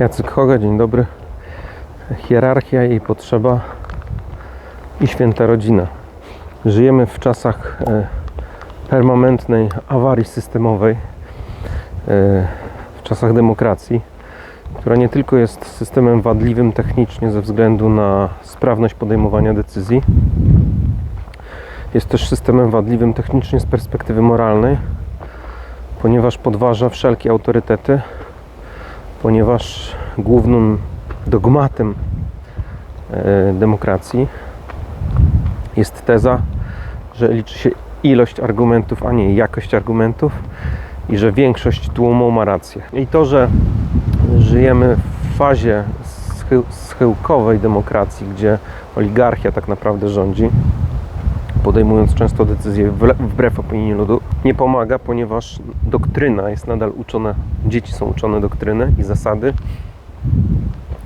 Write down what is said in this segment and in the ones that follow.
Jacek Hoga, dzień dobry. Hierarchia i potrzeba i święta rodzina. Żyjemy w czasach e, permanentnej awarii systemowej, e, w czasach demokracji, która nie tylko jest systemem wadliwym technicznie ze względu na sprawność podejmowania decyzji, jest też systemem wadliwym technicznie z perspektywy moralnej, ponieważ podważa wszelkie autorytety, ponieważ głównym dogmatem e, demokracji jest teza, że liczy się ilość argumentów, a nie jakość argumentów i że większość tłumu ma rację. I to, że żyjemy w fazie schył, schyłkowej demokracji, gdzie oligarchia tak naprawdę rządzi, podejmując często decyzje wbrew opinii ludu, nie pomaga, ponieważ doktryna jest nadal uczona, dzieci są uczone doktryny i zasady,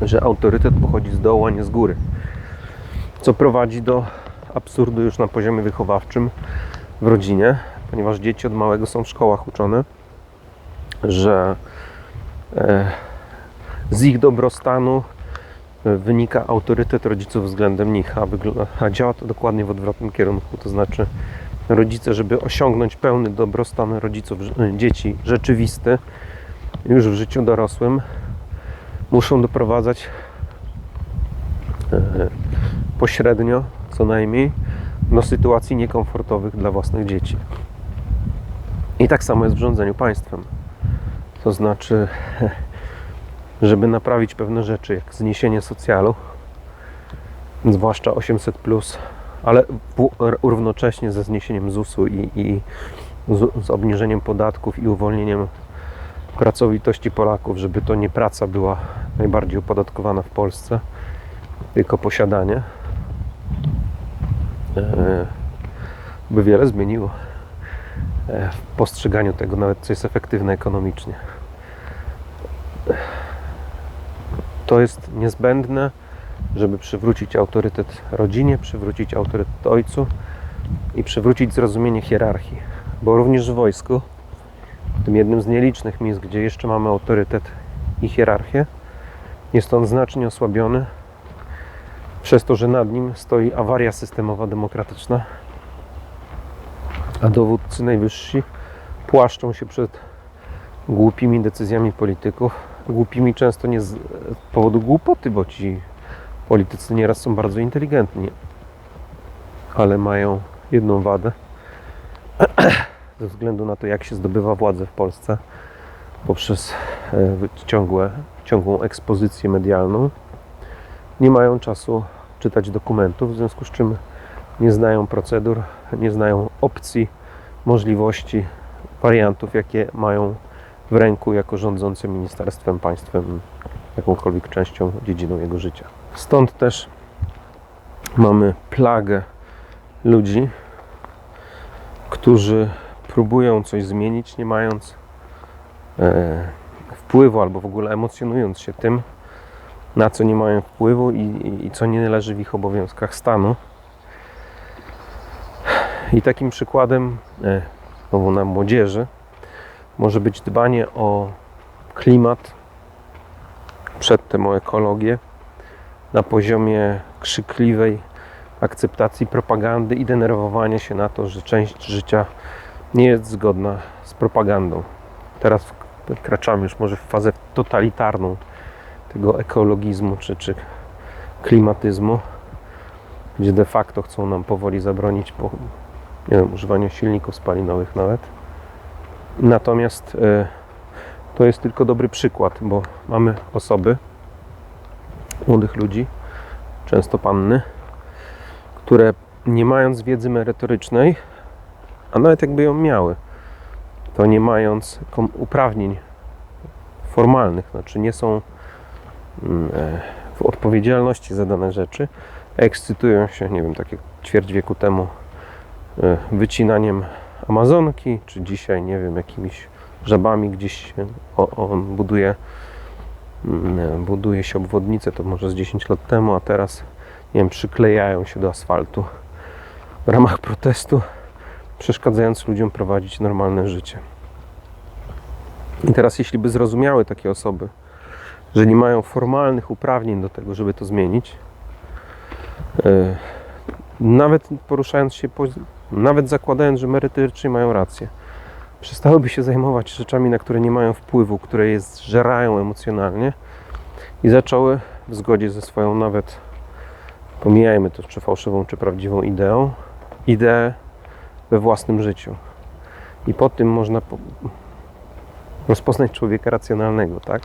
że autorytet pochodzi z dołu, a nie z góry. Co prowadzi do absurdu już na poziomie wychowawczym w rodzinie, ponieważ dzieci od małego są w szkołach uczone, że e, z ich dobrostanu wynika autorytet rodziców względem nich, a, a działa to dokładnie w odwrotnym kierunku. To znaczy, rodzice, żeby osiągnąć pełny dobrostan rodziców, e, dzieci rzeczywisty, już w życiu dorosłym, muszą doprowadzać e, pośrednio, co najmniej, do sytuacji niekomfortowych dla własnych dzieci. I tak samo jest w rządzeniu państwem. To znaczy, żeby naprawić pewne rzeczy, jak zniesienie socjalu, zwłaszcza 800, ale w- równocześnie ze zniesieniem ZUS-u i, i z, z obniżeniem podatków i uwolnieniem pracowitości Polaków, żeby to nie praca była najbardziej opodatkowana w Polsce, tylko posiadanie, e, by wiele zmieniło e, w postrzeganiu tego, nawet co jest efektywne ekonomicznie. To jest niezbędne, żeby przywrócić autorytet rodzinie, przywrócić autorytet ojcu i przywrócić zrozumienie hierarchii. Bo również w wojsku, tym jednym z nielicznych miejsc, gdzie jeszcze mamy autorytet i hierarchię, jest on znacznie osłabiony przez to, że nad nim stoi awaria systemowa demokratyczna, a dowódcy najwyżsi płaszczą się przed głupimi decyzjami polityków. Głupimi często nie z powodu głupoty, bo ci politycy nieraz są bardzo inteligentni, ale mają jedną wadę ze względu na to, jak się zdobywa władzę w Polsce poprzez e, ciągłe, ciągłą ekspozycję medialną. Nie mają czasu czytać dokumentów, w związku z czym nie znają procedur, nie znają opcji, możliwości, wariantów, jakie mają w ręku jako rządzący ministerstwem, państwem, jakąkolwiek częścią, dziedziną jego życia. Stąd też mamy plagę ludzi, którzy próbują coś zmienić, nie mając e, wpływu albo w ogóle emocjonując się tym, na co nie mają wpływu i, i, i co nie leży w ich obowiązkach stanu. I takim przykładem, e, znowu na młodzieży, może być dbanie o klimat, przedtem o ekologię, na poziomie krzykliwej akceptacji propagandy i denerwowania się na to, że część życia nie jest zgodna z propagandą. Teraz wkraczamy już może w fazę totalitarną tego ekologizmu czy, czy klimatyzmu, gdzie de facto chcą nam powoli zabronić po, nie wiem, używania silników spalinowych nawet. Natomiast e, to jest tylko dobry przykład, bo mamy osoby, młodych ludzi, często panny, które nie mając wiedzy merytorycznej, a nawet jakby ją miały, to nie mając uprawnień formalnych, znaczy nie są mm, e, w odpowiedzialności za dane rzeczy, ekscytują się, nie wiem, tak jak ćwierć wieku temu, e, wycinaniem Amazonki, czy dzisiaj, nie wiem, jakimiś żabami gdzieś on buduje mm, buduje się obwodnicę, to może z 10 lat temu, a teraz, nie wiem, przyklejają się do asfaltu w ramach protestu, przeszkadzając ludziom prowadzić normalne życie. I teraz, jeśli by zrozumiały takie osoby, że nie mają formalnych uprawnień do tego, żeby to zmienić. E, Nawet poruszając się, po, nawet zakładając, że merytorycznie mają rację, przestałyby się zajmować rzeczami, na które nie mają wpływu, które je zżerają emocjonalnie i zaczęły w zgodzie ze swoją nawet, pomijajmy to, czy fałszywą, czy prawdziwą ideą, ideę we własnym życiu. I po tym można po, rozpoznać człowieka racjonalnego, tak?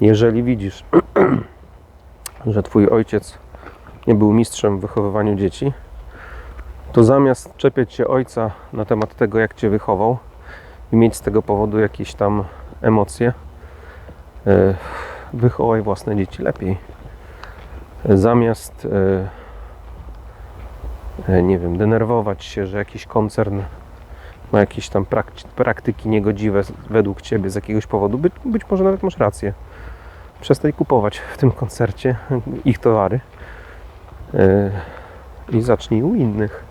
Jeżeli widzisz, że twój ojciec nie był mistrzem w wychowywaniu dzieci, to zamiast czepiać się ojca na temat tego, jak cię wychował i mieć z tego powodu jakieś tam emocje, e, wychowaj własne dzieci lepiej. Zamiast, e, e, nie wiem, denerwować się, że jakiś koncern ma jakieś tam prak- praktyki niegodziwe według ciebie z jakiegoś powodu, być, być może nawet masz rację. Przestań kupować w tym koncercie ich towary i zacznij u innych.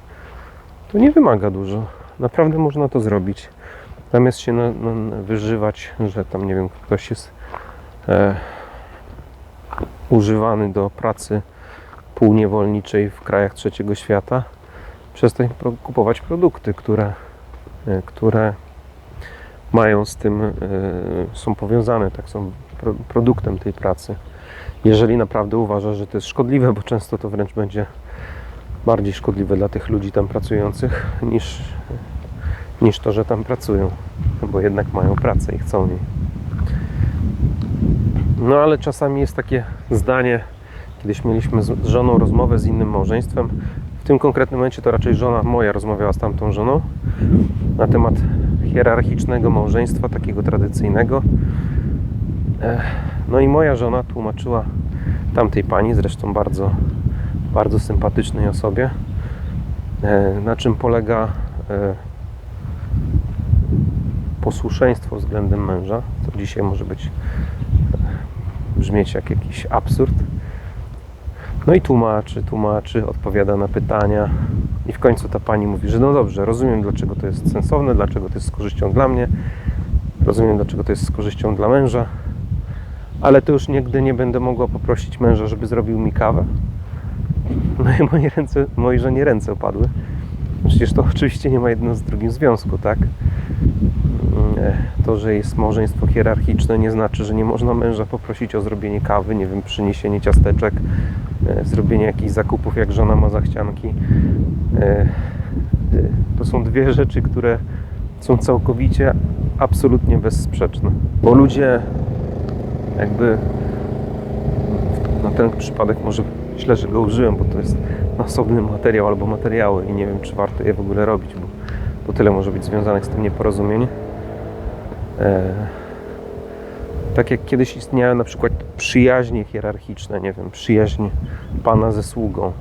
To nie wymaga dużo. Naprawdę można to zrobić. Zamiast się na, na, wyżywać, że tam nie wiem, ktoś jest e, używany do pracy półniewolniczej w krajach trzeciego świata, przestań kupować produkty, które, e, które mają z tym, e, są powiązane, tak, są pro, produktem tej pracy. Jeżeli naprawdę uważasz, że to jest szkodliwe, bo często to wręcz będzie bardziej szkodliwe dla tych ludzi tam pracujących niż, niż to, że tam pracują, bo jednak mają pracę i chcą jej. No ale czasami jest takie zdanie, kiedyś mieliśmy z żoną rozmowę z innym małżeństwem. W tym konkretnym momencie to raczej żona moja rozmawiała z tamtą żoną na temat hierarchicznego małżeństwa, takiego tradycyjnego. Ech, No i moja żona tłumaczyła tamtej pani, zresztą bardzo, bardzo sympatycznej osobie, e, na czym polega e, posłuszeństwo względem męża, co dzisiaj może być e, brzmieć jak jakiś absurd. No i tłumaczy, tłumaczy, odpowiada na pytania. I w końcu ta pani mówi, że no dobrze, rozumiem dlaczego to jest sensowne, dlaczego to jest z korzyścią dla mnie, rozumiem dlaczego to jest z korzyścią dla męża, ale to już nigdy nie będę mogła poprosić męża, żeby zrobił mi kawę. No i moje ręce, mojej żonie ręce opadły. Przecież to oczywiście nie ma jedno z drugim związku, tak? To, że jest małżeństwo hierarchiczne, nie znaczy, że nie można męża poprosić o zrobienie kawy, nie wiem, przyniesienie ciasteczek, e, zrobienie jakichś zakupów, jak żona ma zachcianki. E, e, To są dwie rzeczy, które są całkowicie, absolutnie bezsprzeczne. Bo ludzie jakby na ten przypadek może źle, że go użyłem, bo to jest osobny materiał albo materiały i nie wiem, czy warto je w ogóle robić, bo, bo tyle może być związanych z tym nieporozumień. E, tak jak kiedyś istniały na przykład przyjaźnie hierarchiczne, nie wiem, przyjaźń pana ze sługą.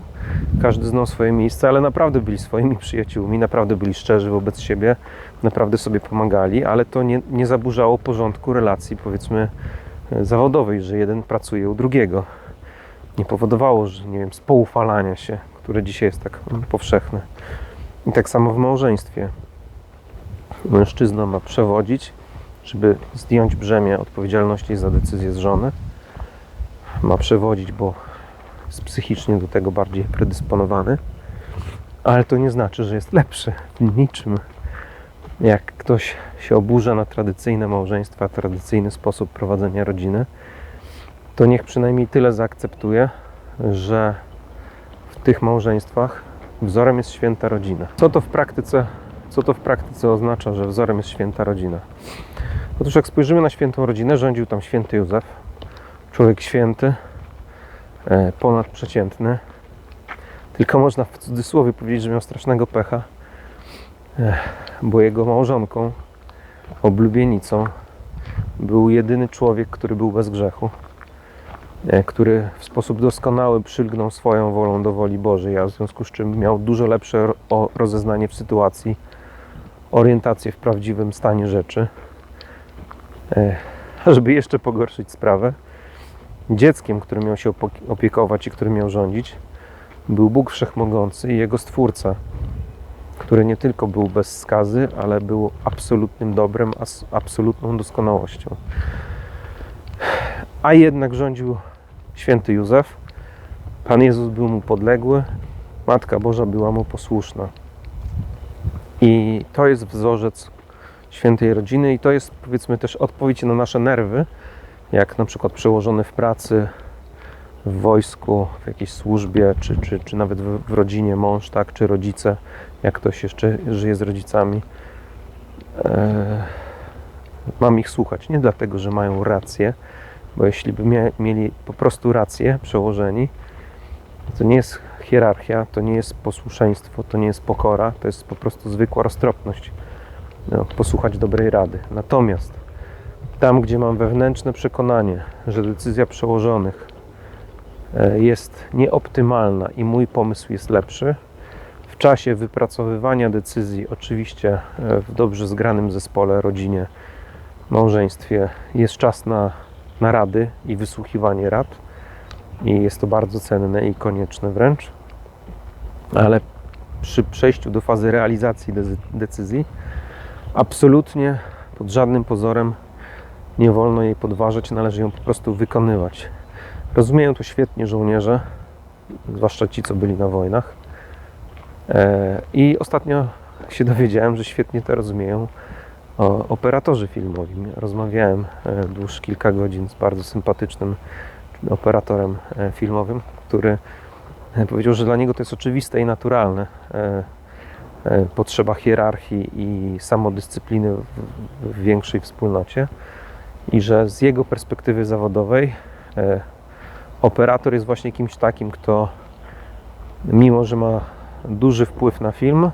Każdy znał swoje miejsce, ale naprawdę byli swoimi przyjaciółmi, naprawdę byli szczerzy wobec siebie, naprawdę sobie pomagali, ale to nie, nie zaburzało porządku relacji, powiedzmy, zawodowej, że jeden pracuje u drugiego. Nie powodowało, że nie wiem, spoufalania się, które dzisiaj jest tak powszechne. I tak samo w małżeństwie. Mężczyzna ma przewodzić, żeby zdjąć brzemię odpowiedzialności za decyzje z żony. Ma przewodzić, bo jest psychicznie do tego bardziej predysponowany. Ale to nie znaczy, że jest lepszy w niczym. Jak ktoś się oburza na tradycyjne małżeństwa, tradycyjny sposób prowadzenia rodziny, to niech przynajmniej tyle zaakceptuje, że w tych małżeństwach wzorem jest święta rodzina. Co to w praktyce, co to w praktyce oznacza, że wzorem jest święta rodzina? Otóż jak spojrzymy na świętą rodzinę, rządził tam święty Józef, człowiek święty, e, ponadprzeciętny. Tylko można w cudzysłowie powiedzieć, że miał strasznego pecha, e, bo jego małżonką, oblubienicą był jedyny człowiek, który był bez grzechu który w sposób doskonały przylgnął swoją wolą do woli Bożej, a w związku z czym miał dużo lepsze rozeznanie w sytuacji, orientację w prawdziwym stanie rzeczy. E, żeby jeszcze pogorszyć sprawę, dzieckiem, którym miał się opiekować i którym miał rządzić, był Bóg Wszechmogący i Jego Stwórca, który nie tylko był bez skazy, ale był absolutnym dobrem, absolutną doskonałością. A jednak rządził święty Józef. Pan Jezus był mu podległy, Matka Boża była mu posłuszna. I to jest wzorzec świętej rodziny, i to jest powiedzmy też odpowiedź na nasze nerwy, jak na przykład przełożony w pracy, w wojsku, w jakiejś służbie, czy, czy, czy nawet w, w rodzinie mąż, tak, czy rodzice, jak ktoś jeszcze żyje z rodzicami. E, mam ich słuchać. Nie dlatego, że mają rację, bo jeśli by mia- mieli po prostu rację przełożeni, to nie jest hierarchia, to nie jest posłuszeństwo, to nie jest pokora, to jest po prostu zwykła roztropność. No, posłuchać dobrej rady. Natomiast tam, gdzie mam wewnętrzne przekonanie, że decyzja przełożonych e, jest nieoptymalna i mój pomysł jest lepszy, w czasie wypracowywania decyzji, oczywiście e, w dobrze zgranym zespole, rodzinie, małżeństwie, jest czas na, na rady i wysłuchiwanie rad. I jest to bardzo cenne i konieczne wręcz. Ale przy przejściu do fazy realizacji decy- decyzji, absolutnie pod żadnym pozorem nie wolno jej podważać, należy ją po prostu wykonywać. Rozumieją to świetnie żołnierze, zwłaszcza ci, co byli na wojnach. E, I ostatnio się dowiedziałem, że świetnie to rozumieją o, operatorzy filmowi. Rozmawiałem e, dłuż kilka godzin z bardzo sympatycznym operatorem e, filmowym, który e, powiedział, że dla niego to jest oczywiste i naturalne. Potrzeba hierarchii i samodyscypliny w, większej wspólnocie i że z jego perspektywy zawodowej operator jest właśnie kimś takim, kto mimo, że ma duży wpływ na film,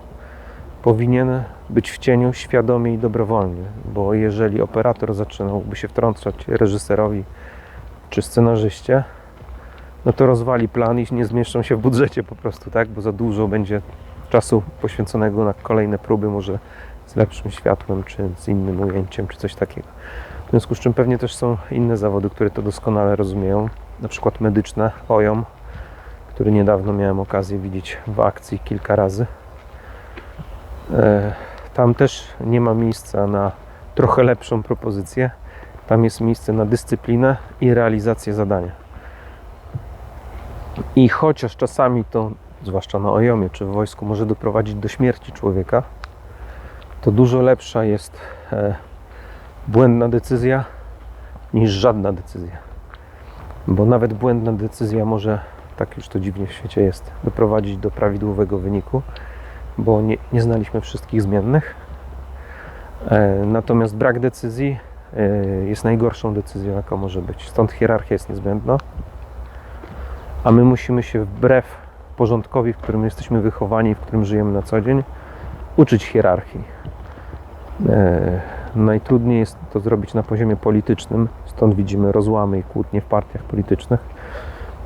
powinien być w cieniu świadomie i dobrowolnie, bo jeżeli operator zaczynałby się wtrącać reżyserowi czy scenarzyście, no to rozwali plan i nie zmieszczą się w budżecie po prostu, tak? Bo za dużo będzie czasu poświęconego na kolejne próby, może z lepszym światłem, czy z innym ujęciem, czy coś takiego. W związku z czym pewnie też są inne zawody, które to doskonale rozumieją, na przykład medyczne, OJOM, który niedawno miałem okazję widzieć w akcji kilka razy. E, Tam też nie ma miejsca na trochę lepszą propozycję. Tam jest miejsce na dyscyplinę i realizację zadania. I chociaż czasami to, zwłaszcza na ojomie czy w wojsku, może doprowadzić do śmierci człowieka, to dużo lepsza jest e, błędna decyzja niż żadna decyzja. Bo nawet błędna decyzja może, tak już to dziwnie w świecie jest, doprowadzić do prawidłowego wyniku, bo nie, nie znaliśmy wszystkich zmiennych. E, natomiast brak decyzji e, jest najgorszą decyzją, jaka może być. Stąd hierarchia jest niezbędna, a my musimy się wbrew porządkowi, w którym jesteśmy wychowani, w którym żyjemy na co dzień, uczyć hierarchii. E, najtrudniej jest to zrobić na poziomie politycznym, stąd widzimy rozłamy i kłótnie w partiach politycznych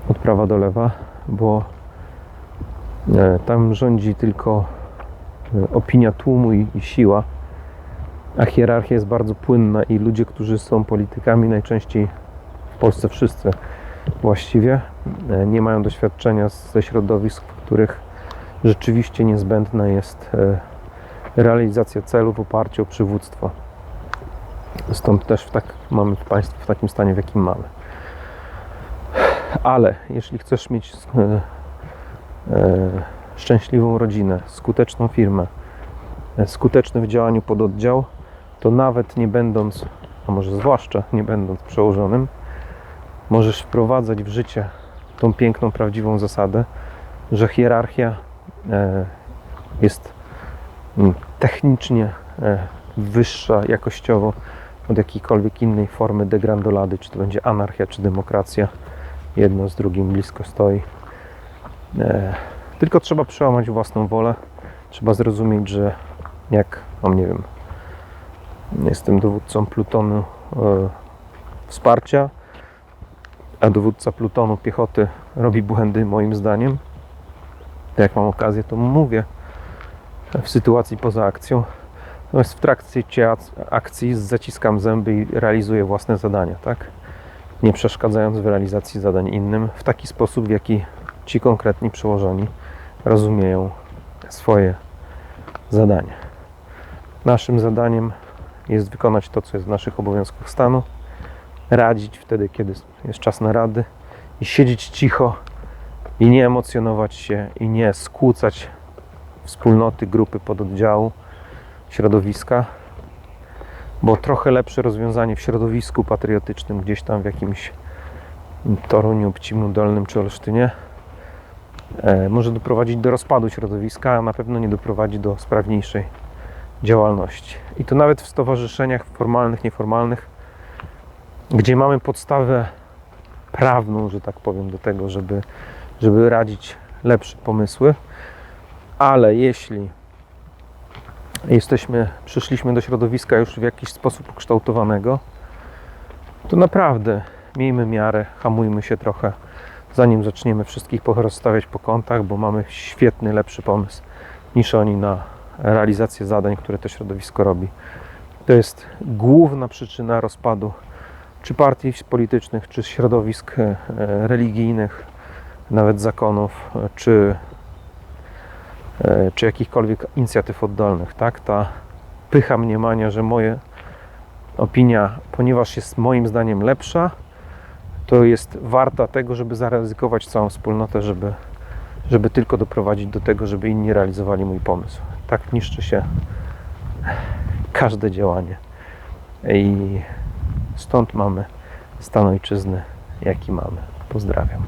od prawa do lewa, bo tam rządzi tylko opinia tłumu i, i siła, a hierarchia jest bardzo płynna i ludzie, którzy są politykami, najczęściej w Polsce wszyscy właściwie, e, nie mają doświadczenia ze środowisk, w których rzeczywiście niezbędna jest e, realizacja celu w oparciu o przywództwo. Stąd też w tak, mamy państwo w takim stanie, w jakim mamy. Ale jeśli chcesz mieć e, e, szczęśliwą rodzinę, skuteczną firmę, e, skuteczny w działaniu pododdział, to nawet nie będąc, a może zwłaszcza nie będąc przełożonym, możesz wprowadzać w życie tą piękną, prawdziwą zasadę, że hierarchia e, jest mm, technicznie e, wyższa jakościowo od jakiejkolwiek innej formy degrandolady, czy to będzie anarchia, czy demokracja. Jedno z drugim blisko stoi. Tylko trzeba przełamać własną wolę. Trzeba zrozumieć, że jak, mam nie wiem, jestem dowódcą plutonu e, wsparcia, a dowódca plutonu piechoty robi błędy moim zdaniem, to jak mam okazję, to mówię w sytuacji poza akcją. Natomiast w trakcie akcji zaciskam zęby i realizuję własne zadania, tak? Nie przeszkadzając w realizacji zadań innym w taki sposób, w jaki ci konkretni przełożeni rozumieją swoje zadanie. Naszym zadaniem jest wykonać to, co jest w naszych obowiązkach stanu radzić wtedy, kiedy jest czas na rady i siedzieć cicho i nie emocjonować się i nie skłócać wspólnoty, grupy, pododdziału, środowiska, bo trochę lepsze rozwiązanie w środowisku patriotycznym, gdzieś tam w jakimś Toruniu, Pcimnu Dolnym czy Olsztynie, może doprowadzić do rozpadu środowiska, a na pewno nie doprowadzi do sprawniejszej działalności. I to nawet w stowarzyszeniach formalnych, nieformalnych, gdzie mamy podstawę prawną, że tak powiem, do tego, żeby, żeby radzić lepsze pomysły, ale jeśli jesteśmy, przyszliśmy do środowiska już w jakiś sposób ukształtowanego, to naprawdę miejmy miarę, hamujmy się trochę, zanim zaczniemy wszystkich porozstawiać po kątach, bo mamy świetny, lepszy pomysł niż oni na realizację zadań, które to środowisko robi. To jest główna przyczyna rozpadu czy partii politycznych, czy środowisk e, religijnych, nawet zakonów, e, czy, e, czy jakichkolwiek inicjatyw oddolnych. Tak? Ta pycha mniemania, że moja opinia, ponieważ jest moim zdaniem lepsza, to jest warta tego, żeby zaryzykować całą wspólnotę, żeby, żeby tylko doprowadzić do tego, żeby inni realizowali mój pomysł. Tak niszczy się każde działanie. I stąd mamy stan ojczyzny, jaki mamy. Pozdrawiam.